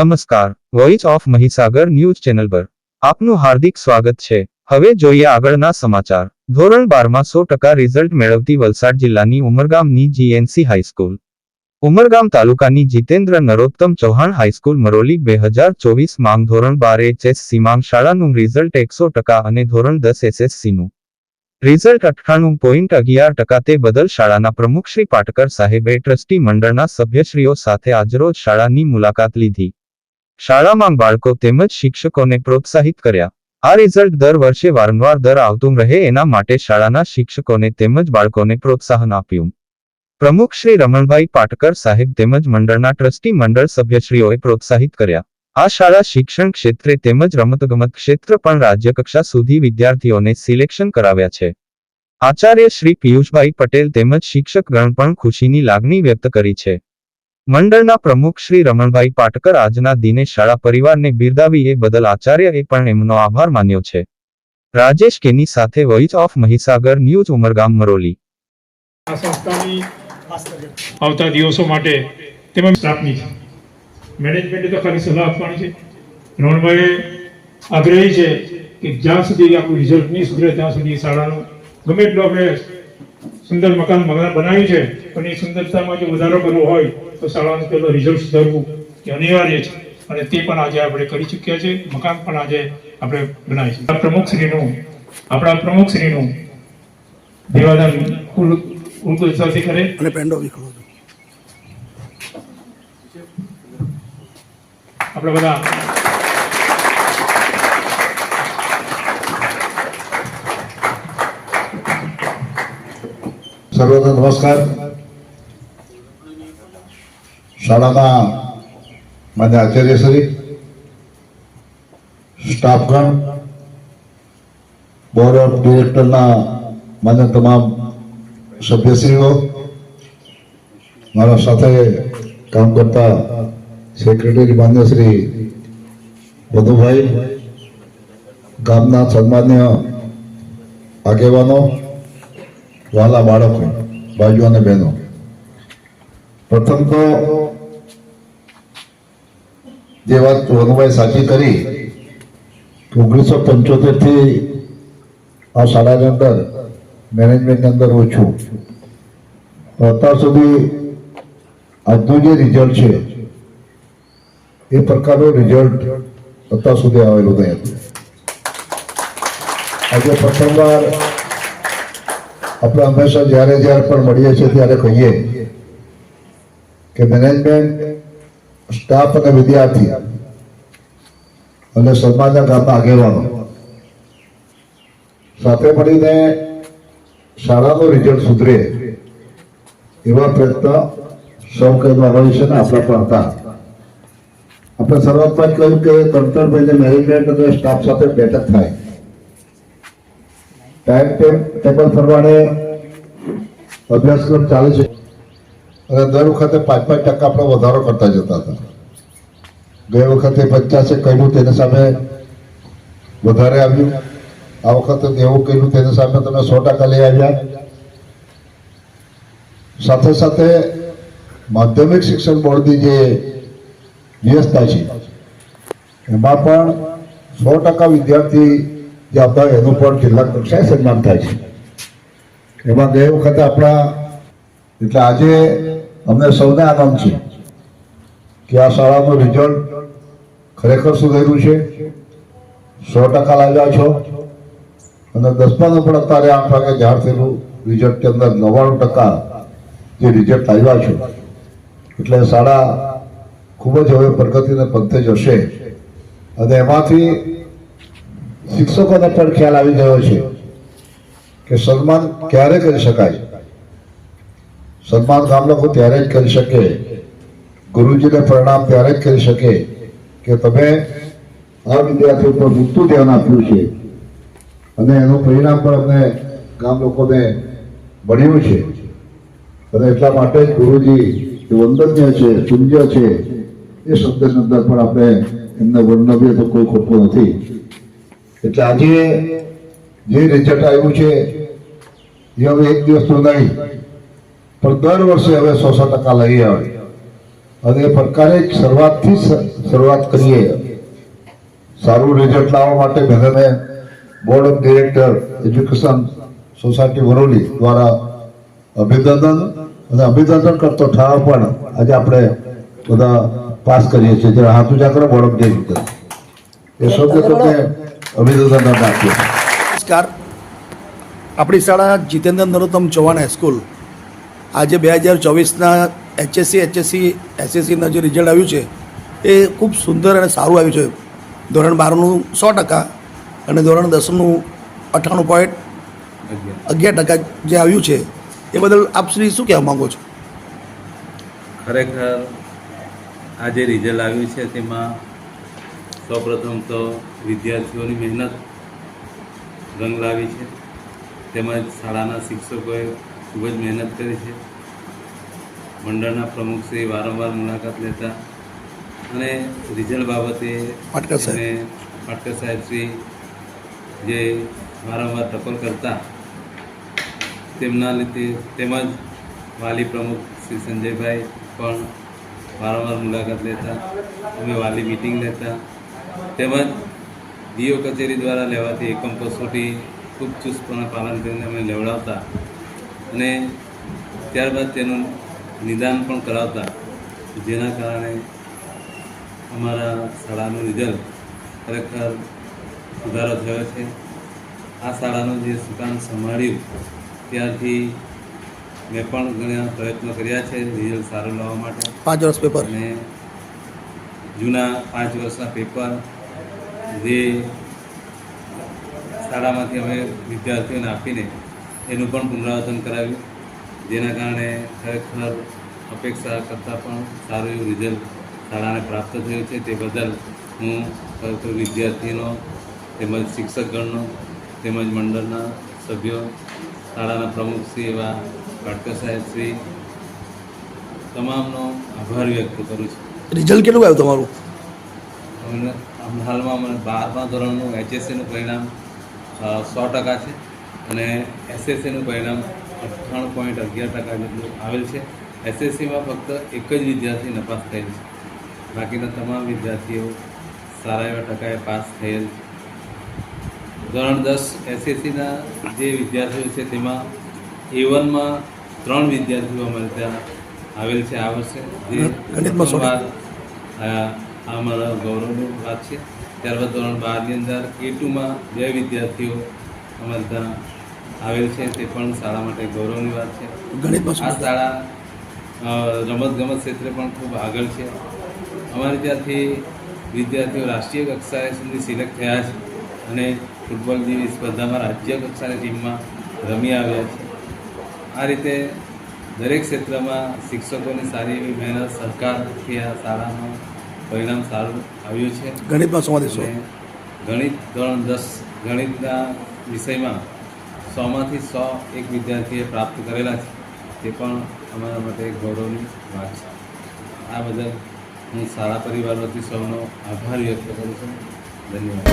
નમસ્કાર voice of Mahisagar news channel પર આપનું હાર્દિક સ્વાગત છે. હવે જોઈએ આગળના સમાચાર. ધોરણ બારમાં સો ટકા રિઝલ્ટ મેળવતી વલસાડ જિલ્લાની ઉમરગામની જીએનસી હાઈસ્કૂલ ઉમરગામ તાલુકાની જીતેન્દ્ર નરોત્તમ ચૌહાણ હાઈસ્કૂલ મરોલી બે હજાર ચોવીસ માંગ ધોરણ બાર એચએસસી માંગ શાળાનું રિઝલ્ટ એકસો ટકા અને ધોરણ દસ એસએસસીનું રિઝલ્ટ અઠ્ઠાણું પોઈન્ટ અગિયાર ટકા તે બદલ શાળાના પ્રમુખ શ્રી પાટકર સાહેબે ટ્રસ્ટી મંડળના સભ્યશ્રીઓ સાથે આજરોજ શાળાની મુલાકાત લીધી. શાળામાં બાળકો તેમજ શિક્ષકોને પ્રોત્સાહિત કર્યા. આ રિઝલ્ટ દર વર્ષે વારંવાર દર આવતું રહે એના માટે શાળાના શિક્ષકોને તેમજ બાળકોને પ્રોત્સાહન આપ્યું. પ્રમુખ શ્રી રમણભાઈ પાટકર સાહેબ તેમજ મંડળના ટ્રસ્ટી મંડળ સભ્યશ્રીઓએ પ્રોત્સાહિત કર્યા. આ શાળા શિક્ષણ ક્ષેત્રે તેમજ રમતગમત ક્ષેત્ર પણ રાજ્યકક્ષા સુધી વિદ્યાર્થીઓને સિલેક્શન કરાવ્યા છે. આચાર્ય શ્રી પિયુષભાઈ પટેલ તેમજ શિક્ષકગણ પણ ખુશીની લાગણી વ્યક્ત કરી છે. મંડળના પ્રમુખ શ્રી રમણભાઈ પાટકર આજના દિને શાળા પરિવારને બિરદાવી એ બદલ આચાર્યએ પણ એમનો આભાર માન્યો છે. રાજેશ કેની સાથે voice of Mahisagar news Umargam Maroli. આ સંસ્થાની આવતા દિવસો માટે તેમાં સ્ટાફની છે. મેનેજમેન્ટે તો ખાલી સલાહ આપવાની છે. રમણભાઈ આગ્રહી છે કે જ્યાં સુધી આપણું રિઝલ્ટ નહીં સુધરે ત્યાં સુધી શાળાનું ગમે એટલું આપણે સુંદર મકાન મકાન બનાવ્યું છે પણ એ સુંદરતામાં જો વધારો કરવો હોય તો શાળાનું પહેલો રિઝલ્ટ સુધારવું એ અનિવાર્ય છે. અને તે પણ આજે આપણે કરી ચૂક્યા છે. મકાન પણ આજે આપણે બનાવી છે. પ્રમુખશ્રીનું આપણા પ્રમુખશ્રીનું દેવાદાન કુલ કુલકુલતાથી કરે. અને પેન્ડો વિખડો. આપણે બધા સર્વને નમસ્કાર. શાળાના માન્ય આચાર્યશ્રી સ્ટાફગણ બોર્ડ ઓફ ડિરેક્ટરના માન્ય તમામ સભ્યશ્રીઓ, મારા સાથે કામ કરતા સેક્રેટરી માન્ય શ્રી વધુભાઈ, ગામના સન્માન્ય આગેવાનો, વાલા બાળકો, ભાઈઓ અને બહેનો. પ્રથમ તો જે વાત વનુભાઈ સાચી કરી ઓગણીસો પંચોતેરથી આ શાળાની અંદર મેનેજમેન્ટની અંદર હું છું. અત્યાર સુધી આજનું જે રિઝલ્ટ છે, એ પ્રકારનું રિઝલ્ટ અત્યાર સુધી આવેલું નહીં આજે પ્રથમવાર આપણે હંમેશા જ્યારે જ્યારે પણ મળીએ છીએ ત્યારે કહીએ કે મેનેજમેન્ટ સ્ટાફ અને વિદ્યાર્થી. અને સમાજના ગામના આગેવાનો. સાથે મળીને શાળાનું રિઝલ્ટ સુધરે એવા પ્રયત્ન સૌ કરવા છે ને આપણા પણ હતા. આપણે શરૂઆતમાં કહ્યું કે મહિને મેનેજમેન્ટ અને સ્ટાફ સાથે બેઠક થાય. ટાઈમ ટેબલ પ્રમાણે અભ્યાસક્રમ ચાલે છે. અને દર વખતે પાંચ પાંચ ટકા આપણે વધારો કરતા જતા હતા. ગઈ વખતે પચાસે કહ્યું તેની સામે વધારે આવ્યું. આ વખતે એવું કહ્યું તેની સામે તમે સો ટકા લઈ આવ્યા. સાથે સાથે માધ્યમિક શિક્ષણ બોર્ડની જે વ્યવસ્થા છે, એમાં પણ સો ટકા વિદ્યાર્થી જે આવતા હોય એનું પણ જિલ્લા કક્ષાએ સન્માન થાય છે. એમાં ગઈ વખતે આપણા, એટલે આજે અમને સૌને આનંદ છે કે આ શાળાનું રિઝલ્ટ ખરેખર સુધર્યું છે? સો ટકા લાવ્યા છો? અને દસમાનું પણ અત્યારે આઠ વાગે જાહેર થયેલું રિઝલ્ટની અંદર નવ્વાણું ટકા જે રિઝલ્ટ આવ્યા છે. એટલે શાળા ખૂબ જ હવે પ્રગતિને પંથે જશે. અને એમાંથી શિક્ષકોને પણ ખ્યાલ આવી ગયો છે કે સન્માન ક્યારે કરી શકાય? સન્માન કામ લોકો ત્યારે જ કરી શકે, ગુરુજીને પ્રણામ ત્યારે જ કરી શકે કે તમે આ વિદ્યાર્થી ઉપર પૂરતું ધ્યાન આપ્યું છે. અને એનું પરિણામ પણ અમને ગામ લોકોને મળ્યું છે. અને એટલા માટે જ ગુરુજી જે વંદનીય છે પૂજ્ય છે, એ શબ્દની અંદર પણ આપણે એમને વર્ણવીએ તો કોઈ ખોટું નથી. એટલે આજે જે રિઝલ્ટ આવ્યું છે, એ હવે એક દિવસનું નહીં. પણ દર વર્ષે હવે સો સો ટકા લઈ આવે. અને એ પ્રકારે શરૂઆતથી જ શરૂઆત કરીએ. સારું રિઝલ્ટ લાવવા માટે બધાને board of director education society Varoli દ્વારા અભિનંદન અને અભિનંદન કરતો ઠરાવ પણ આજે આપણે બધા પાસ કરીએ છીએ. જરા હાથ ઉજા કરો બોર્ડ ઓફ ડિરેક્ટર એ શબ્દ તમને અભિનંદન આપીએ. નમસ્કાર. આપણી શાળા જીતેન્દ્ર નરોત્તમ ચૌહાણ હાઈસ્કૂલ આજે બે હજાર ચોવીસના એચએસસી એચએસસી એસએસસીના જે રિઝલ્ટ આવ્યું છે, એ ખૂબ સુંદર અને સારું આવ્યું છે. ધોરણ બારનું સો ટકા અને ધોરણ દસનું અઠ્ઠાણું પોઈન્ટ અગિયાર ટકા જે આવ્યું છે, એ બદલ આપ શ્રી શું કહેવા માગો છો? ખરેખર આ જે રિઝલ્ટ આવ્યું છે, તેમાં સૌપ્રથમ તો વિદ્યાર્થીઓની મહેનત રંગ લાવી છે. તેમજ શાળાના શિક્ષકોએ ખૂબ જ મહેનત કરી છે. મંડળના પ્રમુખશ્રી વારંવાર મુલાકાત લેતા અને રિઝલ્ટ બાબતે પાટકર સાહેબ. અને પાટકર સાહેબ શ્રી જે વારંવાર ટકોર કરતા તેમના લીધે તેમજ વાલી પ્રમુખ શ્રી સંજયભાઈ પણ વારંવાર મુલાકાત લેતા અમે વાલી મિટિંગ લેતા. તેમજ ડીઓ કચેરી દ્વારા લેવાતી એકમ કસોટી ખૂબ ચુસ્તપણે પાલન કરીને અમે લેવડાવતા. અને ત્યારબાદ તેનું નિદાન પણ કરાવતા જેના કારણે અમારા શાળાનું રિઝલ્ટ ખરેખર સુધારો થયો છે. આ શાળાનું જે સુકાન સંભાળ્યું ત્યારથી મેં પણ ઘણા પ્રયત્નો કર્યા છે રિઝલ્ટ સારું લાવવા માટે. પાંચ વર્ષ પેપર. અને જૂના પાંચ વર્ષના પેપર જે શાળામાંથી અમે વિદ્યાર્થીઓને આપીને એનું પણ પુનરાવર્તન કરાવ્યું. જેના કારણે ખરેખર અપેક્ષા કરતાં પણ સારું એવું રિઝલ્ટ શાળાને પ્રાપ્ત થયું છે. તે બદલ હું ખરેખર વિદ્યાર્થીનો તેમજ શિક્ષકગણનો તેમજ મંડળના સભ્યો શાળાના પ્રમુખશ્રી એવા પાટકર સાહેબ શ્રી તમામનો આભાર વ્યક્ત કરું છું. રિઝલ્ટ કેટલું આવ્યું તમારું? અમને હાલમાં મને બારમા ધોરણનું એચએસસીનું પરિણામ સો ટકા છે. અને એસએસસીનું પરિણામ ત્રણ પોઈન્ટ અગિયાર ટકા જેટલું આવેલ છે. એસએસસીમાં ફક્ત એક જ વિદ્યાર્થી નપાસ થયેલ છે. બાકીના તમામ વિદ્યાર્થીઓ સારા એવા ટકાએ પાસ થયેલ છે. ધોરણ દસ એસએસસીના જે વિદ્યાર્થીઓ છે તેમાં એ વનમાં ત્રણ વિદ્યાર્થીઓ અમારે ત્યાં આવેલ છે આ વર્ષે. જે આ અમારા ગૌરવની વાત છે. ત્યારબાદ ધોરણ બારની અંદર એ ટુમાં બે વિદ્યાર્થીઓ અમારે ત્યાં આવેલ છે તે પણ શાળા માટે ગૌરવની વાત છે. ગણિતમાં આ શાળા રમત ગમત ક્ષેત્રે પણ ખૂબ આગળ છે. અમારે ત્યાંથી વિદ્યાર્થીઓ રાષ્ટ્રીય કક્ષાએ સુધી સિલેક્ટ થયા છે અને ફૂટબોલ જેવી સ્પર્ધામાં રાજ્ય કક્ષાની ટીમમાં રમી આવ્યા છે. આ રીતે દરેક ક્ષેત્રમાં શિક્ષકોની સારી એવી મહેનત સરકારથી આ શાળાનું પરિણામ સારું આવ્યું છે. ગણિતમાં શું ગણિત ધોરણ દસ ગણિતના વિષયમાં સોમાંથી સો એક વિદ્યાર્થીએ પ્રાપ્ત કરેલા છે, તે પણ અમારા માટે ગૌરવની વાત છે. આ બદલ હું શાળા પરિવાર સૌનો આભાર વ્યક્ત કરું છું. ધન્યવાદ.